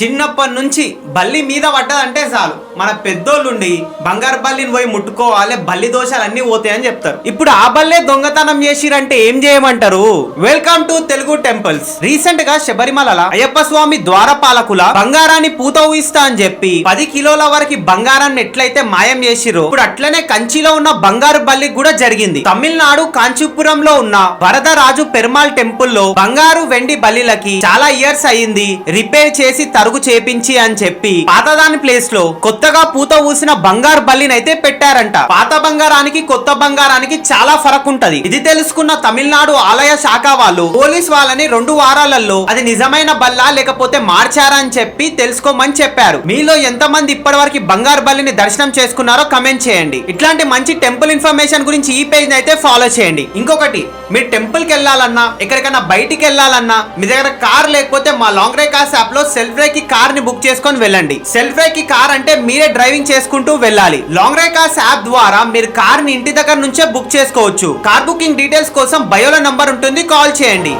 చిన్నప్పటి నుంచి బల్లి మీద పడ్డదంటే చాలు. మన పెద్దోళ్ళుండి బంగారు బల్లిని పోయి ముట్టుకోవాలి బల్లి దోషాలు అన్ని పోతాయని చెప్తారు. ఇప్పుడు ఆ బల్లే దొంగతనం చేసిరంటే ఏం చేయమంటారు? వెల్కమ్ టు తెలుగు టెంపుల్స్ రీసెంట్గా శబరిమల అయ్యప్ప స్వామి ద్వారపాలకుల బంగారాన్ని పూత ఊయిస్తా అని చెప్పి పది కిలోల వరకు బంగారాన్ని ఎట్లయితే మాయం చేసిరో ఇప్పుడు అట్లనే కంచిలో ఉన్న బంగారు బల్లి కూడా జరిగింది. తమిళనాడు కాంచీపురంలో ఉన్న వరదరాజు పెరుమాల్ టెంపుల్లో బంగారు వెండి బల్లిలకి చాలా ఇయర్స్ అయ్యింది. రిపేర్ చేసి సరుగు చేపించి అని చెప్పి పాతదాని ప్లేస్లో కొత్తగా పూత ఊసిన బంగారు బల్లిని అయితే పెట్టారంట. పాత బంగారానికి కొత్త బంగారానికి చాలా ఫరక్ ఉంటది. ఇది తెలుసుకున్న తమిళనాడు ఆలయ శాఖ వాళ్ళు పోలీస్ వాళ్ళని రెండు వారాలలో అది నిజమైన బల్లా లేకపోతే మార్చారా అని చెప్పి తెలుసుకోమని చెప్పారు. మీలో ఎంతమంది ఇప్పటి వరకు బంగారు బల్లిని దర్శనం చేసుకున్నారో కమెంట్ చేయండి. ఇట్లాంటి మంచి టెంపుల్ ఇన్ఫర్మేషన్ గురించి ఈ పేజ్ అయితే ఫాలో చేయండి. ఇంకొకటి మీరు టెంపుల్కి వెళ్ళాలన్నా ఎక్కడికైనా బయటికి వెళ్ళాలన్నా మీ దగ్గర కార్ లేకపోతే మా లాంగ్ డ్రైవ్ కార్స్ యాప్లో సెల్ఫ్ డ్రైవ్ కి కార్ని బుక్ చేసుకొని వెళ్ళండి. సెల్ఫ్ డ్రైవ్కి కార్ అంటే మీరే డ్రైవింగ్ చేసుకుంటూ వెళ్ళాలి. లాంగ్ డ్రైవ్ కార్స్ యాప్ ద్వారా మీరు కార్ని ఇంటి దగ్గర నుంచే బుక్ చేసుకోవచ్చు. కార్ బుకింగ్ డీటెయిల్స్ కోసం బయోలో నంబర్ ఉంటుంది. కాల్ చేయండి.